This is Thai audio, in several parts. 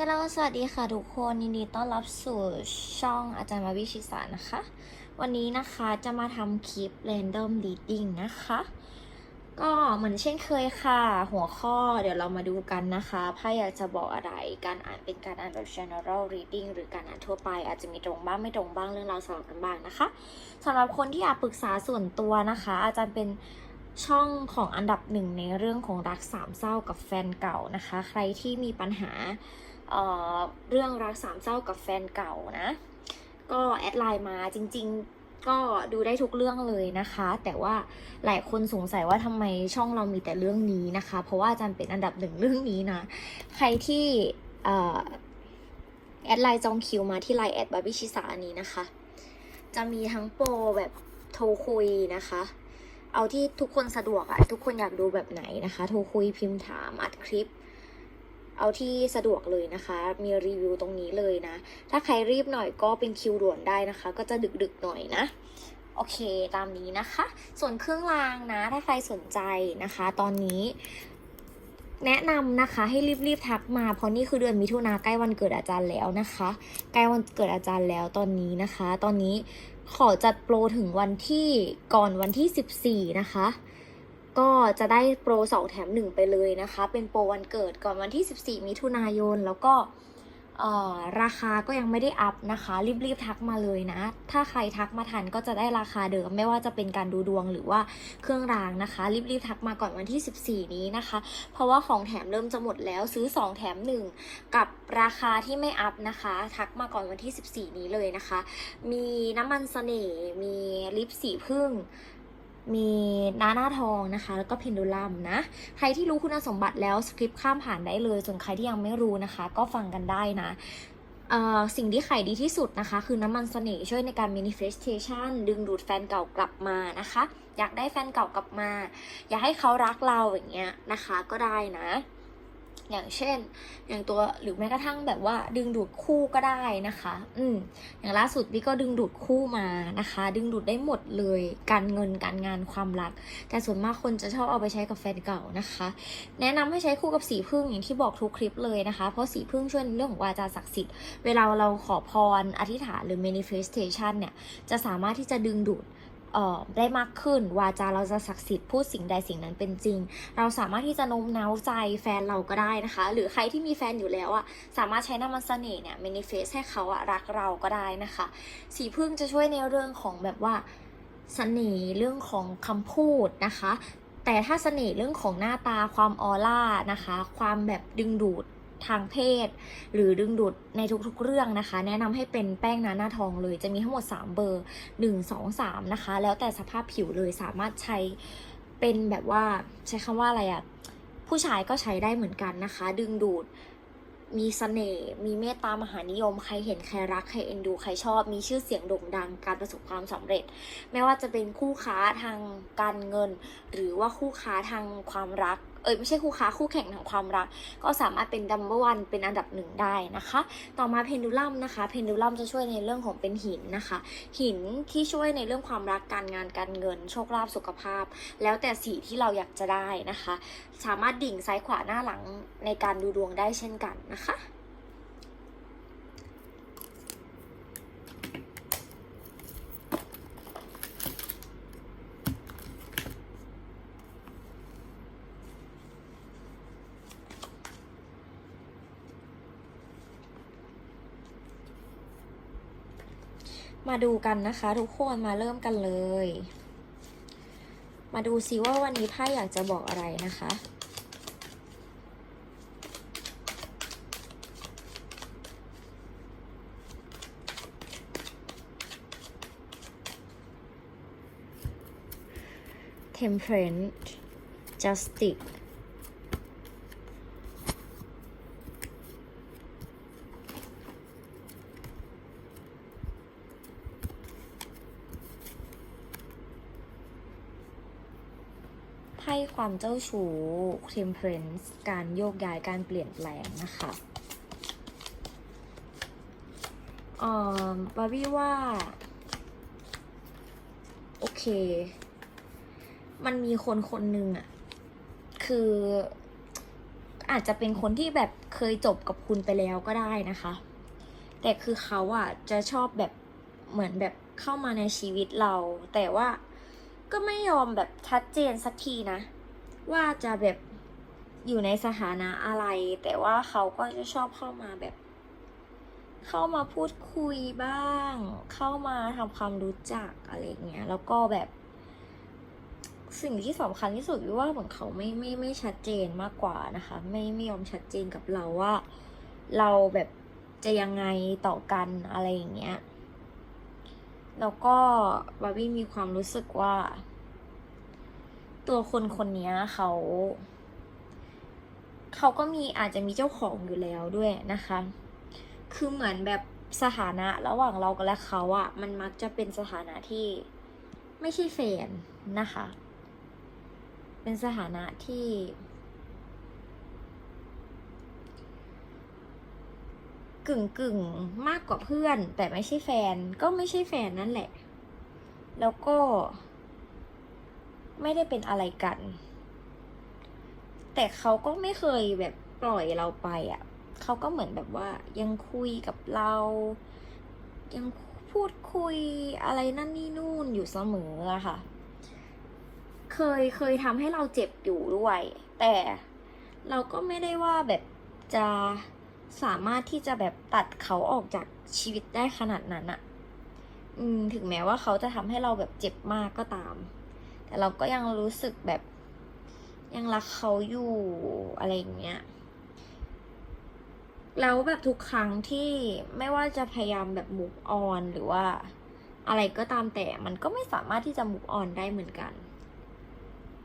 ฮลโลสวัสดีค่ะทุกคนยินดีต้อนรับสู่ช่องอาจารย์มาวิชิสานะคะ วันนี้นะคะจะมาทำคลิป random reading นะคะ ก็เหมือนเช่นเคยค่ะ หัวข้อเดี๋ยวเรามาดูกันนะคะไพ่อยากจะบอกอะไรการอ่านเป็นการอ่านแบบ general reading หรือการอ่านทั่วไป อาจจะมีตรงบ้างไม่ตรงบ้างเรื่องราวสลับกันบ้างนะคะสำหรับคนที่อยากปรึกษาส่วนตัวนะคะ อาจารย์เป็นช่องของอันดับหนึ่งในเรื่องของรักสามเศร้ากับแฟนเก่านะคะ ใครที่มีปัญหา เเรื่องรักสามเศร้ากับแฟนเก่านะ ก็แอดไลน์มาจริง ๆ ก็ดูได้ทุกเรื่องเลยนะคะ แต่ว่าหลายคนสงสัยว่าทำไมช่องเรามีแต่เรื่องนี้นะคะ เพราะว่าอาจารย์เป็นอันดับหนึ่งเรื่องนี้นะ ใครที่แอดไลน์จองคิวมาที่ไลน์แอดบาร์บี้ชิสาอันนี้นะคะ จะมีทั้งโปรแบบโทรคุยนะคะ เอาที่ทุกคนสะดวกอะทุกคนอยากดูแบบไหนนะคะ โทรคุยพิมพ์ถามอัดคลิป เอาที่สะดวกเลยนะคะ มีรีวิวตรงนี้เลยนะ ถ้าใครรีบหน่อยก็เป็นคิวด่วนได้นะคะ ก็จะดึกๆหน่อยนะโอเค ตามนี้นะคะ ส่วนเครื่องรางนะ ถ้าใครสนใจนะคะ ตอนนี้ แนะนำนะคะ ให้รีบๆทักมา เพราะนี่คือเดือนมิถุนาใกล้วันเกิดอาจารย์แล้วนะคะ ใกล้วันเกิดอาจารย์แล้วตอนนี้นะคะ ตอนนี้ขอจัดโปรถึงวันที่ก่อนวันที่ 14 นะคะ ก็จะได้โปร 2 แถม 1 ไปเลยนะคะ เป็นโปรวันเกิดก่อนวันที่ 14 มิถุนายน แล้วก็ราคาก็ยังไม่ได้อัพนะคะ รีบๆทักมาเลยนะ ถ้าใครทักมาทันก็จะได้ราคาเดิม ไม่ว่าจะเป็นการดูดวงหรือว่าเครื่องรางนะคะ รีบๆทักมาก่อนวันที่ 14 นี้นะคะ เพราะว่าของแถมเริ่มจะหมดแล้วซื้อ 2 แถม 1 กับราคาที่ไม่อัพนะคะ ทักมาก่อนวันที่ 14 นี้เลยนะคะ มีน้ำมันเสน่ห์มีลิปสีพึ่ง มีน้าหน้าทองนะคะ แล้วก็เพนดูลัมนะ ใครที่รู้คุณสมบัติแล้วสคริปต์ข้ามผ่านได้เลย ส่วนใครที่ยังไม่รู้นะคะ ก็ฟังกันได้นะสิ่งที่ขายดีที่สุดนะคะ คือน้ำมันเสน่ห์ช่วยในการ manifestation ดึงดูดแฟนเก่ากลับมานะคะ อยากได้แฟนเก่ากลับมา อยากให้เขารักเราอย่างเงี้ยนะคะก็ได้นะ อย่างเช่น อย่างตัวหรือแม้กระทั่งแบบว่าดึงดูดคู่ก็ได้นะคะ อืมอย่างล่าสุดพี่ก็ดึงดูดคู่มานะคะ ดึงดูดได้หมดเลยการเงินการงานความรัก แต่ส่วนมากคนจะชอบเอาไปใช้กับแฟนเก่านะคะ แนะนำให้ใช้คู่กับสีพึ่งอย่างที่บอกทุกคลิปเลยนะคะ เพราะสีพึ่งช่วยในเรื่องของวาจาศักดิ์สิทธิ์เวลาเราขอพรอธิษฐานหรือ manifestation เนี่ยจะสามารถที่จะดึงดูด ได้มากขึ้น วาจาเราจะศักดิ์สิทธิ์พูดสิ่งใดสิ่งนั้นเป็นจริง เราสามารถที่จะโน้มน้าวใจแฟนเราก็ได้นะคะ หรือใครที่มีแฟนอยู่แล้วอะสามารถใช้น้ำมันเสน่ห์เนี่ย manifest ให้เขาอะรักเราก็ได้นะคะ สีพึ่งจะช่วยในเรื่องของแบบว่าเสน่ห์เรื่องของคำพูดนะคะ แต่ถ้าเสน่ห์เรื่องของหน้าตาความออร่านะคะ ความแบบดึงดูด ทางเพศ หรือดึงดูดในทุกๆเรื่องนะคะ แนะนำให้เป็นแป้งนาหน้าทองเลยจะมีทั้งหมด 3 เบอร์ 1 2 3 นะคะ แล้วแต่สภาพผิวเลยสามารถใช้เป็นแบบว่าใช้คำว่าอะไรอะผู้ชายก็ใช้ได้เหมือนกันนะคะ ดึงดูดมีเสน่ห์ มีเมตตามหานิยม ใครเห็น ใครรัก ใครเอ็นดู ใครชอบ มีชื่อเสียงโด่งดัง การประสบความสำเร็จ ไม่ว่าจะเป็นคู่ค้าทางการเงิน หรือว่าคู่ค้าทางความรัก เอ้ยไม่ใช่คู่ค้าคู่แข่งทางความรัก ก็สามารถเป็นดัมเบิลวันเป็นอันดับหนึ่งได้นะคะ ต่อมาเพนดูลัมนะคะเพนดูลัมจะช่วยในเรื่องของเป็นหินนะคะ หินที่ช่วยในเรื่องความรักการงานการเงิน โชคลาภสุขภาพ แล้วแต่สีที่เราอยากจะได้นะคะ สามารถดิ่งซ้ายขวาหน้าหลังในการดูดวงได้เช่นกันนะคะ มาดูกันนะคะทุกคนมาเริ่มกันเลย มาดูซิว่าวันนี้ไพ่อยากจะบอกอะไรนะคะ Temperance Justice ไพ่ความเจ้าชู้ Temperance การโยกย้ายการเปลี่ยนแปลงนะคะเอ่อบาร์บี้ว่า โอเค มันมีคนคนหนึ่งอะคืออาจจะเป็นคนที่แบบเคยจบกับคุณไปแล้วก็ได้นะคะ แต่คือเขาอะจะชอบแบบเหมือนแบบเข้ามาในชีวิตเรา แต่ว่า ก็ไม่ยอมแบบชัดเจนสักทีนะ ว่าจะแบบอยู่ในสถานะอะไร แต่ว่าเขาก็จะชอบเข้ามาแบบ เข้ามาพูดคุยบ้าง เข้ามาทำความรู้จักอะไรอย่างเงี้ยแล้วก็แบบ สิ่งที่สำคัญที่สุดวิว่าเหมือนเขาไม่ไม่ไม่ชัดเจนมากกว่านะคะ ไม่ไม่ยอมชัดเจนกับเราว่า เราแบบจะยังไงต่อกันอะไรอย่างเงี้ย แล้วก็บาร์บี้มีความรู้สึกว่า ตัวคนคนนี้เขา เขาก็มีอาจจะมีเจ้าของอยู่แล้วด้วยนะคะ คือเหมือนแบบสถานะระหว่างเรากับและเขาอะมันมักจะเป็นสถานะที่ไม่ใช่แฟนนะคะ เป็นสถานะที่ กึ่งกึ่งมากกว่าเพื่อน แต่ไม่ใช่แฟน ก็ไม่ใช่แฟนนั่นแหละ แล้วก็ ไม่ได้เป็นอะไรกัน แต่เขาก็ไม่เคยแบบปล่อยเราไปอะเขาก็เหมือนแบบว่ายังคุยกับเรา ยังพูดคุยอะไรนั่นนี่นู่นอยู่เสมออะค่ะ เคยเคยทำให้เราเจ็บอยู่ด้วย แต่เราก็ไม่ได้ว่าแบบจะ สามารถที่จะแบบตัดเขาออกจากชีวิตได้ขนาดนั้นอะอืมถึงแม้ว่าเขาจะทำให้เราแบบเจ็บมากก็ตาม แต่เราก็ยังรู้สึกแบบยังรักเขาอยู่อะไรอย่างเงี้ยแล้วแบบทุกครั้งที่ไม่ว่าจะพยายามแบบมุกออนหรือว่าอะไรก็ตามแต่มันก็ไม่สามารถที่จะมุกออนได้เหมือนกัน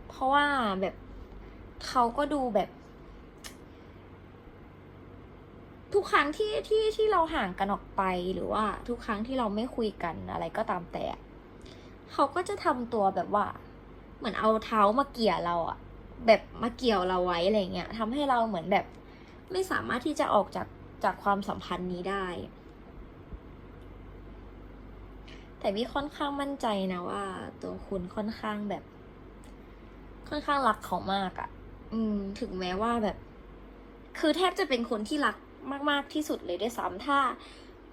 เพราะว่าแบบเขาก็ดูแบบ ทุกครั้งที่ที่ที่เราห่างกันออกไปหรือว่าทุกครั้งที่เราไม่คุยกันอะไรก็ตามแต่ เขาก็จะทำตัวแบบว่า เหมือนเอาเท้ามาเกี่ยเราอะแบบมาเกี่ยวเราไว้อะไรเงี้ยทำให้เราเหมือนแบบ ไม่สามารถที่จะออกจากจากความสัมพันธ์นี้ได้ แต่วิค่อนข้างมั่นใจนะว่า ตัวคุณค่อนข้างแบบ ค่อนข้างรักเขามากอะ่ะ อืม ถึงแม้ว่าแบบ คือแทบจะเป็นคนที่รัก มาก ๆ ที่สุดเลยด้วยซ้ำถ้า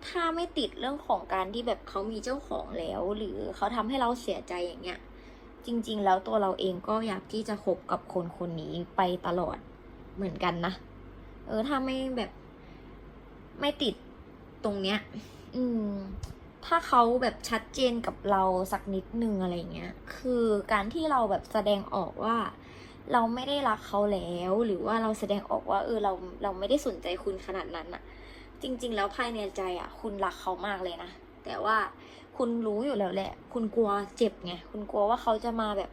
ถ้าไม่ติดเรื่องของการที่แบบเขามีเจ้าของแล้ว หรือเขาทำให้เราเสียใจอย่างเงี้ย จริง ๆ แล้วตัวเราเองก็อยากที่จะคบกับคนคนนี้ไปตลอดเหมือนกันนะ เออ ถ้าไม่แบบ ไม่ติดตรงเนี้ย อืม ถ้าเขาแบบชัดเจนกับเราสักนิดนึงอะไรเงี้ย คือการที่เราแบบแสดงออกว่า เราไม่ได้รักเขาแล้ว หรือว่าเราแสดงออกว่าเออเราเราไม่ได้สนใจคุณขนาดนั้นอะจริง ๆ แล้วภายในใจอะคุณรักเขามากเลยนะ แต่ว่าคุณรู้อยู่แล้วแหละ คุณกลัวเจ็บไง คุณกลัวว่าเขาจะมาแบบ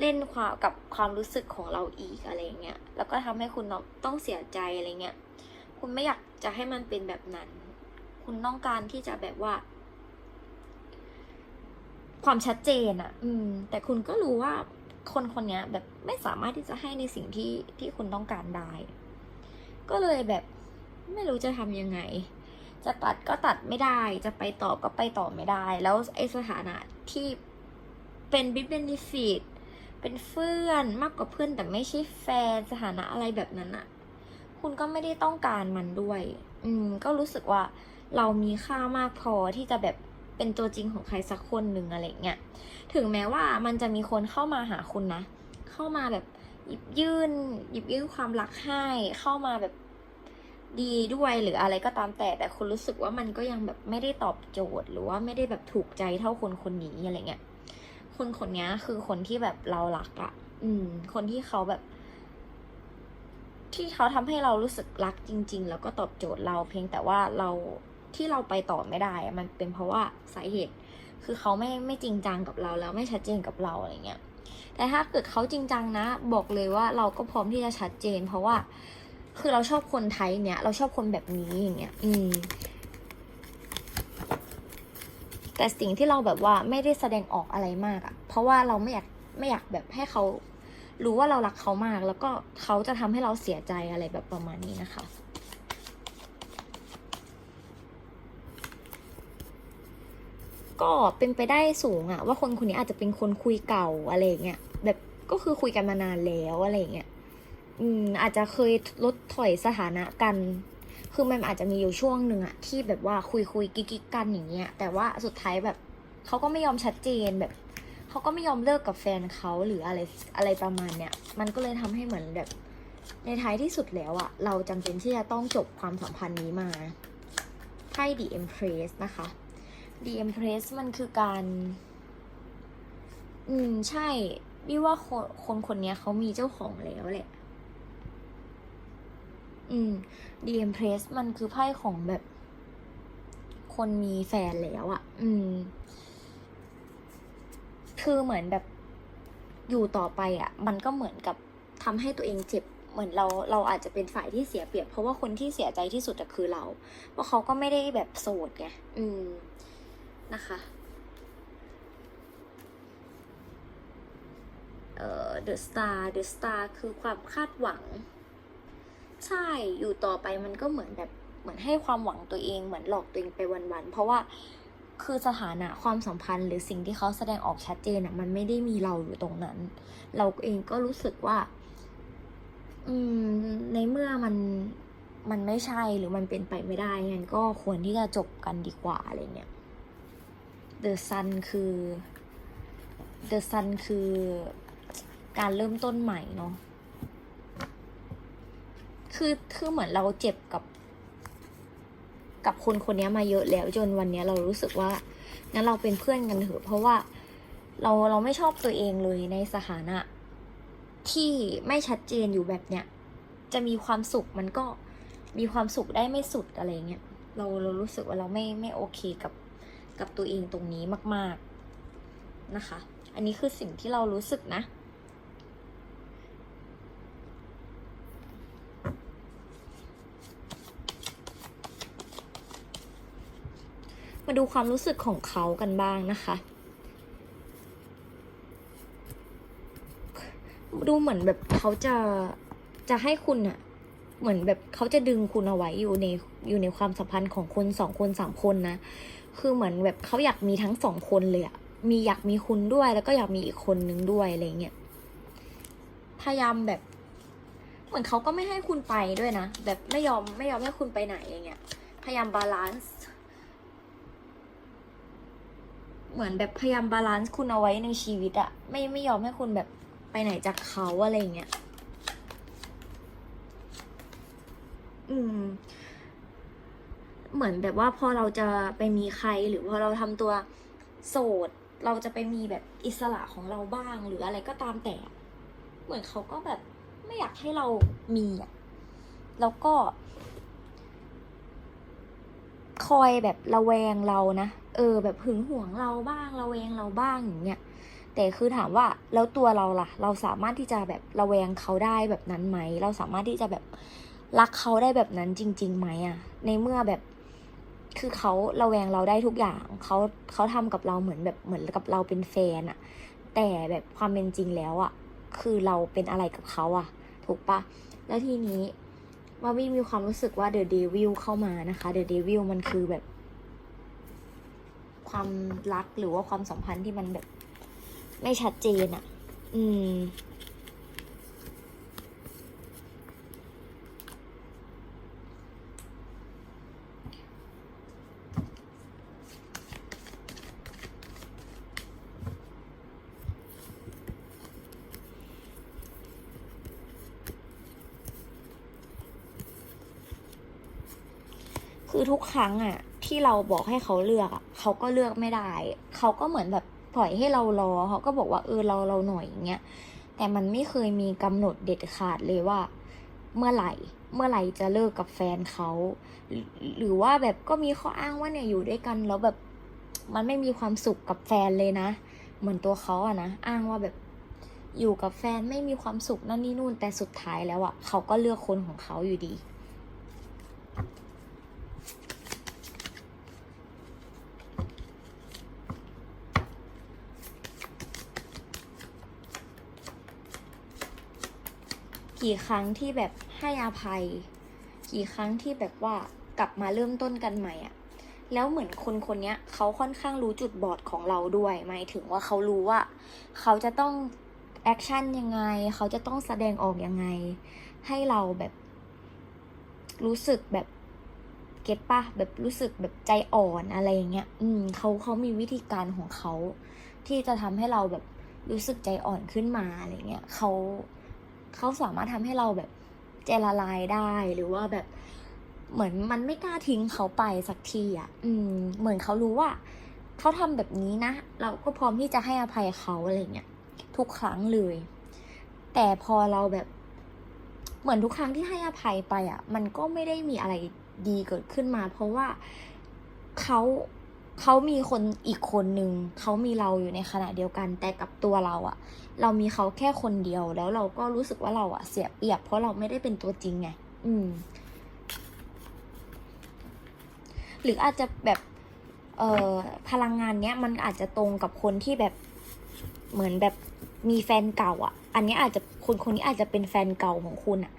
เล่นความกับความรู้สึกของเราอีกอะไรเงี้ย แล้วก็ทำให้คุณต้องเสียใจอะไรเงี้ย คุณไม่อยากจะให้มันเป็นแบบนั้น คุณต้องการที่จะแบบว่า ความชัดเจนอะอืม แต่คุณก็รู้ว่า คนคนนี้แบบไม่สามารถที่จะให้ในสิ่งที่ที่คุณต้องการได้ ก็เลยแบบไม่รู้จะทำยังไง จะตัดก็ตัดไม่ได้ จะไปต่อก็ไปต่อไม่ได้ แล้วไอ้สถานะที่เป็นบิบเบนฟิตเป็นเพื่อนมากกว่าเพื่อนแต่ไม่ใช่แฟนสถานะอะไรแบบนั้นอะคุณก็ไม่ได้ต้องการมันด้วย อืม ก็รู้สึกว่าเรามีค่ามากพอที่จะแบบ เป็นตัวจริงของใครสักคนหนึ่งอะไรเงี้ย ถึงแม้ว่ามันจะมีคนเข้ามาหาคุณนะ เข้ามาแบบหยิบยื่นหยิบยื่นความรักให้ เข้ามาแบบดีด้วยหรืออะไรก็ตามแต่แต่คุณรู้สึกว่ามันก็ยังแบบไม่ได้ตอบโจทย์ หรือว่าไม่ได้แบบถูกใจเท่าคนคนนี้อะไรเงี้ย คนคนนี้คือคนที่แบบเรารักอะอืม คนที่เขาแบบ ที่เขาทำให้เรารู้สึกรักจริง ๆ แล้วก็ตอบโจทย์เราเพียงแต่ว่าเรา ที่เราไปต่อไม่ได้ มันเป็นเพราะว่าสาเหตุ คือเขาไม่ไม่จริงจังกับเราแล้วไม่ชัดเจนกับเราอะไรเงี้ย แต่ถ้าเกิดเขาจริงจังนะ บอกเลยว่าเราก็พร้อมที่จะชัดเจน เพราะว่าคือเราชอบคนไทยเนี่ยเราชอบคนแบบนี้อย่างเงี้ย อืมแต่สิ่งที่เราแบบว่าไม่ได้แสดงออกอะไรมากอะเพราะว่าเราไม่อยากไม่อยากแบบให้เขารู้ว่าเรารักเขามาก แล้วก็เขาจะทำให้เราเสียใจอะไรแบบประมาณนี้นะคะ ก็เป็นไปได้สูงอะว่าคนคนนี้อาจจะเป็นคนคุยเก่าอะไรเงี้ยแบบก็คือคุยกันมานานแล้วอะไรเงี้ยอืมอาจจะเคยลดถอยสถานะกัน คือมันอาจจะมีอยู่ช่วงหนึ่งอะที่แบบว่าคุยคุยกิ๊กกันอย่างเงี้ย แต่ว่าสุดท้ายแบบเขาก็ไม่ยอมชัดเจนแบบเขาก็ไม่ยอมเลิกกับแฟนเขาหรืออะไรอะไรประมาณเนี้ยมันก็เลยทำให้เหมือนแบบ ในท้ายที่สุดแล้วอะเราจำเป็นที่จะต้องจบความสัมพันธ์นี้มาไพ่ The Empress นะคะ The Empress มันคือการ อืม ใช่พี่ว่าคนคนคนนี้เขามีเจ้าของแล้วแหละ อืม The Empress มันคือไพ่ของแบบ คนมีแฟนแล้วอะ่ะ อืม คือเหมือนแบบอยู่ต่อไปอะ่ะ มันก็เหมือนกับทำให้ตัวเองเจ็บเหมือนเราเราอาจจะเป็นฝ่ายที่เสียเปรียบ เพราะว่าคนที่เสียใจที่สุดอะคือเรา เพราะเขาก็ไม่ได้แบบโสดไง อืม นะคะเอ่อ The Star The Star คือความคาดหวัง ใช่อยู่ต่อไปมันก็เหมือนแบบเหมือนให้ความหวังตัวเองเหมือนหลอกตัวเองไปวันๆ เพราะว่าคือสถานะความสัมพันธ์หรือสิ่งที่เขาแสดงออกชัดเจนอะมันไม่ได้มีเราอยู่ตรงนั้น เราเองก็รู้สึกว่า อืม ในเมื่อมันมันไม่ใช่หรือมันเป็นไปไม่ได้งั้นก็ควรที่จะจบกันดีกว่าอะไรเงี้ย The Sun คือ The Sun คือการเริ่มต้นใหม่เนาะ คือ คือเหมือนเราเจ็บกับ กับคนคนนี้มาเยอะแล้วจนวันนี้เรารู้สึกว่า งั้นเราเป็นเพื่อนกันเถอะ เพราะว่าเราเราไม่ชอบตัวเองเลยในสถานะ ที่ไม่ชัดเจนอยู่แบบเนี้ย จะมีความสุขมันก็มีความสุขได้ไม่สุดอะไรเงี้ย เราเรารู้สึกว่าเราไม่ไม่โอเคกับ กับตัวเองตรงนี้มาก ๆนะคะ อันนี้คือสิ่งที่เรารู้สึกนะ มาดูความรู้สึกของเขากันบ้างนะคะ ดูเหมือนแบบเขาจะจะให้คุณอะเหมือนแบบเขาจะดึงคุณเอาไว้อยู่ในอยู่ในความสัมพันธ์ของคนสองคนสามคนนะ คือเหมือนแบบเขาอยากมีทั้งสองคนเลยอะมีอยากมีคุณด้วยแล้วก็อยากมีอีกคนนึงด้วยอะไรเงี้ยพยายามแบบ เหมือนเขาก็ไม่ให้คุณไปด้วยนะแบบไม่ยอมไม่ยอมให้คุณไปไหนอย่างเงี้ย พยายามบาลานซ์เหมือนแบบพยายามบาลานซ์คุณเอาไว้ในชีวิตอะไม่ไม่ยอมให้คุณแบบไปไหนจากเขาอะไรเงี้ย อืม เหมือนแบบว่าพอเราจะไปมีใครหรือพอเราทำตัวโสด เราจะไปมีแบบอิสระของเราบ้างหรืออะไรก็ตามแต่ เหมือนเขาก็แบบไม่อยากให้เรามีอะแล้วก็ คอยแบบระแวงเรานะเออ แบบหึงหวงเราบ้างระแวงเราบ้างอย่างเงี้ยแต่คือถามว่าแล้วตัวเราล่ะ เราสามารถที่จะแบบระแวงเขาได้แบบนั้นไหม เราสามารถที่จะแบบรักเขาได้แบบนั้นจริงๆไหมอะในเมื่อแบบ คือเขาระแวงเราได้ทุกอย่างเขาเขาทำกับเราเหมือนแบบเหมือนกับเราเป็นแฟนอะแต่แบบความเป็นจริงแล้วอะคือเราเป็นอะไรกับเขาอะถูกปะแล้วทีนี้ว่าวิมีความรู้สึกว่าเดอะเดวิลเข้ามานะคะเดอะเดวิลมันคือแบบ ความรักหรือว่าความสัมพันธ์ที่มันแบบ ไม่ชัดเจนอะ่ะอืม คือทุกครั้งอะที่เราบอกให้เขาเลือกอะเขาก็เลือกไม่ได้ เขาก็เหมือนแบบปล่อยให้เรารอ เขาก็บอกว่าเออเราเราหน่อยอย่างเงี้ย แต่มันไม่เคยมีกำหนดเด็ดขาดเลยว่า เมื่อไหร่เมื่อไหร่จะเลิกกับแฟนเขาหรือหรือว่าแบบก็มีข้ออ้างว่าเนี่ยอยู่ด้วยกันแล้วแบบมันไม่มีความสุขกับแฟนเลยนะ เหมือนตัวเขาอะนะอ้างว่าแบบอยู่กับแฟนไม่มีความสุขนั่นนี่นู่นแต่สุดท้ายแล้วอะเขาก็เลือกคนของเขาอยู่ดี กี่ครั้งที่แบบให้อภัย กี่ครั้งที่แบบว่ากลับมาเริ่มต้นกันใหม่อะแล้วเหมือนคนคนเนี้ยเขาค่อนข้างรู้จุดบอดของเราด้วยหมายถึงว่าเขารู้ว่า เขาจะต้องแอคชั่นยังไง เขาจะต้องแสดงออกยังไง ให้เราแบบรู้สึกแบบเก็ตปะแบบรู้สึกแบบใจอ่อนอะไรอย่างเงี้ย อืมเขาเขามีวิธีการของเขา ที่จะทำให้เราแบบรู้สึกใจอ่อนขึ้นมาอะไรเงี้ยเขา เขาสามารถทำให้เราแบบใจละลายได้หรือว่าแบบเหมือนมันไม่กล้าทิ้งเขาไปสักทีอะ อืม เหมือนเขารู้ว่าเขาทำแบบนี้นะ เราก็พร้อมที่จะให้อภัยเขาอะไรเงี้ยทุกครั้งเลย แต่พอเราแบบ เหมือนทุกครั้งที่ให้อภัยไปอะ มันก็ไม่ได้มีอะไรดีเกิดขึ้นมา เพราะว่าเขา เขามีคนอีกคนนึงเขามีเราอยู่ในขณะเดียวกัน แต่กับตัวเราอะเรามีเขาแค่คนเดียวแล้วเราก็รู้สึกว่าเราอะเสียเปรียบ เพราะเราไม่ได้เป็นตัวจริงไงอืม หรืออาจจะแบบเอ่อพลังงานเนี้ยมันอาจจะตรงกับคนที่แบบเหมือนแบบมีแฟนเก่าอะอันนี้อาจจะคนคนนี้อาจจะเป็นแฟนเก่าของคุณอะ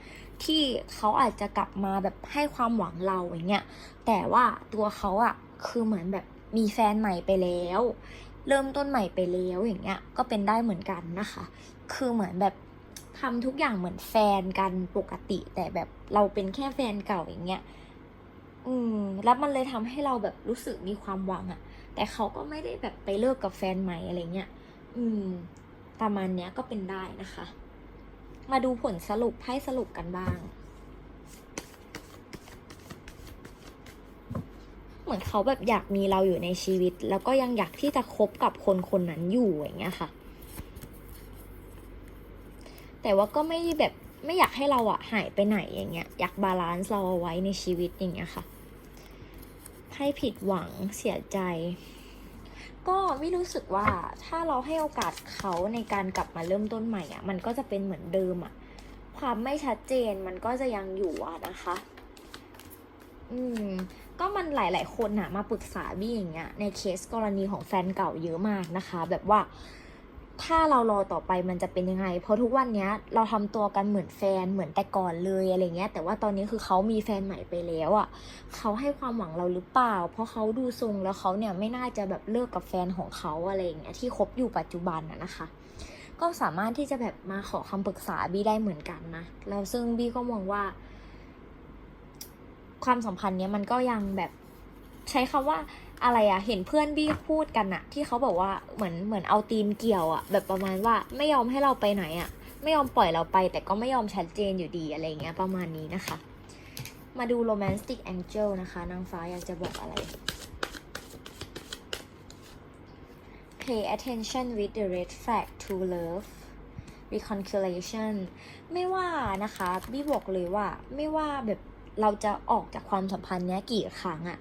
ที่เขาอาจจะกลับมาแบบให้ความหวังเราอย่างเงี้ย แต่ว่าตัวเขาอะคือเหมือนแบบ มีแฟนใหม่ไปแล้ว เริ่มต้นใหม่ไปแล้วอย่างเงี้ยก็เป็นได้เหมือนกันนะคะ คือเหมือนแบบทำทุกอย่างเหมือนแฟนกันปกติ แต่แบบเราเป็นแค่แฟนเก่าอย่างเงี้ยอืมแล้วมันเลยทำให้เราแบบรู้สึกมีความหวังอะแต่เขาก็ไม่ได้แบบไปเลิกกับแฟนใหม่อะไรเงี้ยอืม ประมาณเนี้ยก็เป็นได้นะคะ มาดูผลสรุปให้สรุปกันบ้าง เหมือนเขาแบบอยากมีเราอยู่ในชีวิต แล้วก็ยังอยากที่จะคบกับคนคนนั้นอยู่อย่างเงี้ยค่ะ แต่ว่าก็ไม่แบบไม่อยากให้เราอะหายไปไหนอย่างเงี้ย อยากบาลานซ์เราเอาไว้ในชีวิตอย่างเงี้ยค่ะ ให้ผิดหวังเสียใจ ก็ไม่รู้สึกว่าถ้าเราให้โอกาสเขาในการกลับมาเริ่มต้นใหม่อะมันก็จะเป็นเหมือนเดิมอะความไม่ชัดเจนมันก็จะยังอยู่อะนะคะ อืม ก็มันหลาย ๆ คนอะมาปรึกษาบี้อย่างเงี้ยในเคสกรณีของแฟนเก่าเยอะมากนะคะ แบบว่าถ้าเรารอต่อไปมันจะเป็นยังไง เพราะทุกวันเนี้ยเราทำตัวกันเหมือนแฟนเหมือนแต่ก่อนเลยอะไรเงี้ย แต่ว่าตอนนี้คือเขามีแฟนใหม่ไปแล้วอะ่ะเขาให้ความหวังเราหรือเปล่า เพราะเขาดูทรงแล้วเขาเนี่ยไม่น่าจะแบบเลิกกับแฟนของเขาอะไรเงี้ยที่คบอยู่ปัจจุบันอะนะคะ ก็สามารถที่จะแบบมาขอคำปรึกษาบี้ได้เหมือนกันนะแล้วซึ่งบี้ก็มองว่า ความสัมพันธ์เนี้ยมันก็ยังแบบใช้คำว่าอะไรอะเห็นเพื่อนบี้พูดกันอะที่เขาบอกว่าเหมือนเหมือนเอาตีนเกี่ยวอะแบบประมาณว่าไม่ยอมให้เราไปไหนอะไม่ยอมปล่อยเราไป แต่ก็ไม่ยอมชัดเจนอยู่ดีอะไรเงี้ยประมาณนี้นะคะ มาดู romantic angel นะคะ นางฟ้าอยากจะบอกอะไร pay attention with the red flag to love reconciliation ไม่ว่านะคะบี้บอกเลยว่าไม่ว่าแบบ เราจะออกจากความสัมพันธ์เนี้ยกี่ครั้งอะ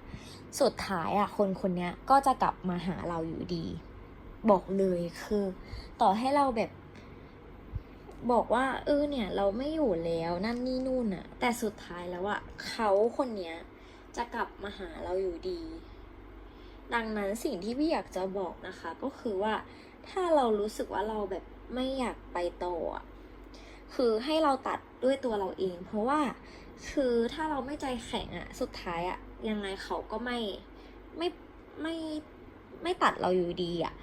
สุดท้ายอะคนคนนี้ก็จะกลับมาหาเราอยู่ดี บอกเลยคือ ต่อให้เราแบบ บอกว่า เออเนี่ย เราไม่อยู่แล้วนั่นนี่นู่นอะแต่สุดท้ายแล้วอะเขาคนเนี้ยจะกลับมาหาเราอยู่ดี ดังนั้นสิ่งที่พี่อยากจะบอกนะคะ ก็คือว่าถ้าเรารู้สึกว่าเราแบบไม่อยากไปต่ออะคือให้เราตัดด้วยตัวเราเอง เพราะว่า คือถ้าเราไม่ใจแข็งอะสุดท้ายอะยังไงเขาก็ไม่ไม่ไม่ไม่ตัดเราอยู่ดีอะ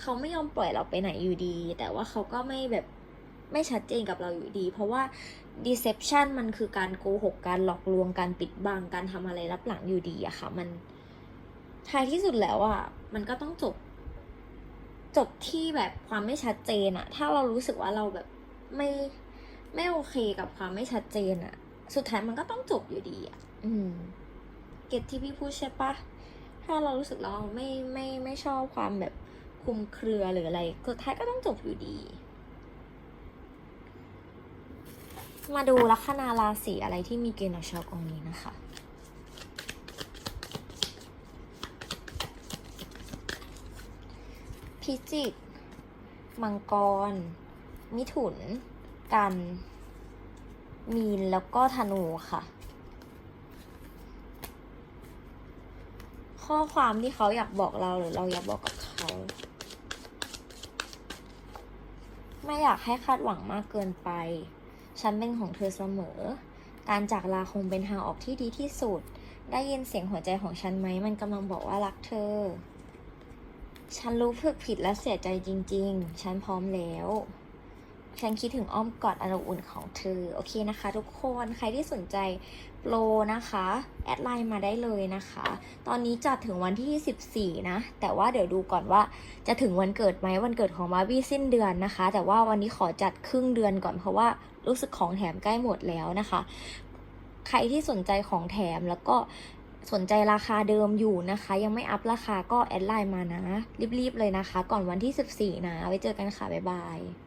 เขาไม่ยอมปล่อยเราไปไหนอยู่ดี แต่ว่าเขาก็ไม่แบบไม่ชัดเจนกับเราอยู่ดี เพราะว่า deception มันคือการโกหกการหลอกลวงการปิดบังการทำอะไรรับหลังอยู่ดีอะค่ะ มันท้ายที่สุดแล้วอะมันก็ต้องจบ จบที่แบบความไม่ชัดเจนอะถ้าเรารู้สึกว่าเราแบบไม่ไม่โอเคกับความไม่ชัดเจนอะ สุดท้ายมันก็ต้องจบอยู่ดีอะอืม เก็ตที่พี่พูดใช่ปะถ้าเรารู้สึกเราไม่ไม่ไม่ชอบความแบบคลุมเครือหรืออะไรสุดท้ายก็ต้องจบอยู่ดี มาดูลัคนาราศีอะไรที่มีเกณฑ์ต่อชาวกองนี้นะคะพิจิก มังกร มิถุน กัน มีนแล้วก็ธนูค่ะ ข้อความที่เขาอยากบอกเราหรือเราอยากบอกกับเขา ไม่อยากให้คาดหวังมากเกินไป ฉันเป็นของเธอเสมอ การจากลาคงเป็นทางออกที่ดีที่สุด ได้ยินเสียงหัวใจของฉันไหม มันกำลังบอกว่ารักเธอ ฉันรู้สึกผิดและเสียใจจริง ๆ ฉันพร้อมแล้ว ฉันคิดถึงอ้อมกอดอันอบอุ่นของเธอ โอเคนะคะ ทุกคน ใครที่สนใจโปรนะคะ แอดไลน์มาได้เลยนะคะ ตอนนี้จัดถึงวันที่ 14 นะ แต่ว่าเดี๋ยวดูก่อนว่าจะถึงวันเกิดไหม วันเกิดของมาบี้สิ้นเดือนนะคะ แต่ว่าวันนี้ขอจัดครึ่งเดือนก่อนเพราะว่ารู้สึกของแถมใกล้หมดแล้วนะคะ ใครที่สนใจของแถมแล้วก็สนใจราคาเดิมอยู่นะคะ ยังไม่อัพราคาก็แอดไลน์มานะ รีบๆเลยนะคะ ก่อนวันที่ 14 นะ ไว้เจอกันค่ะ บ๊ายบาย